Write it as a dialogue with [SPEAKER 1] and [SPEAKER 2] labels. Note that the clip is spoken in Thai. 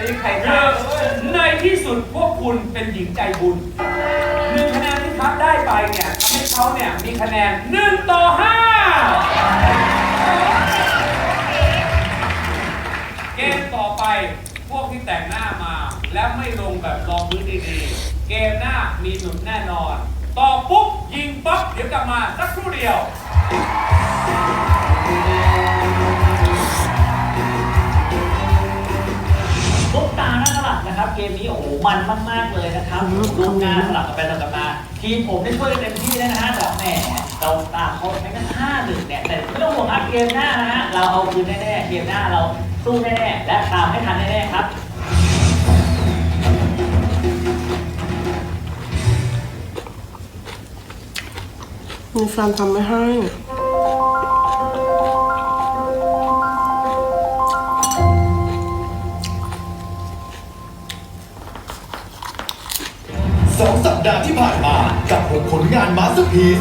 [SPEAKER 1] ตีไข่
[SPEAKER 2] คื
[SPEAKER 1] ไก่
[SPEAKER 2] อในที่สุดพวกคุณเป็นหญิงใจบุญหนึ่งคะแนนที่พักได้ไปเนี่ยทำให้เขาเนี่ยมีคะแนนหนึ่งต่อห้าเกมต่อไปพวกที่แต่งหน้ามา แล้วไม่ลงแบบรองพื้นดีๆ เกมหน้ามีหนุนแน่นอน ต่อปุ๊บยิงปั๊บเดี๋ยวกลับมาสักครู่เดียว
[SPEAKER 3] นะครับ เกมนี้โอ้โหมันมาก ๆ เลยนะครับลูกหน้าสลับกันไปสลับกันมา ทีมผมได้ช่วยเต็มที่แล้วนะฮะแต่แหมเราตาเขาแม้กระทั่งห้าหนึ่งเนี่ยแต่ไม่ต้องห่วงครับเกมหน้านะฮะเราเอาคืนแน่ๆเกมหน้าเราสู้แน่ๆและตามให้ทันแน่ๆครับ
[SPEAKER 4] มีแฟนทำไม่ให้
[SPEAKER 5] สองสัปดาห์ที่ผ่านมากับ 6 ผลงานมาสเตอร์พีซ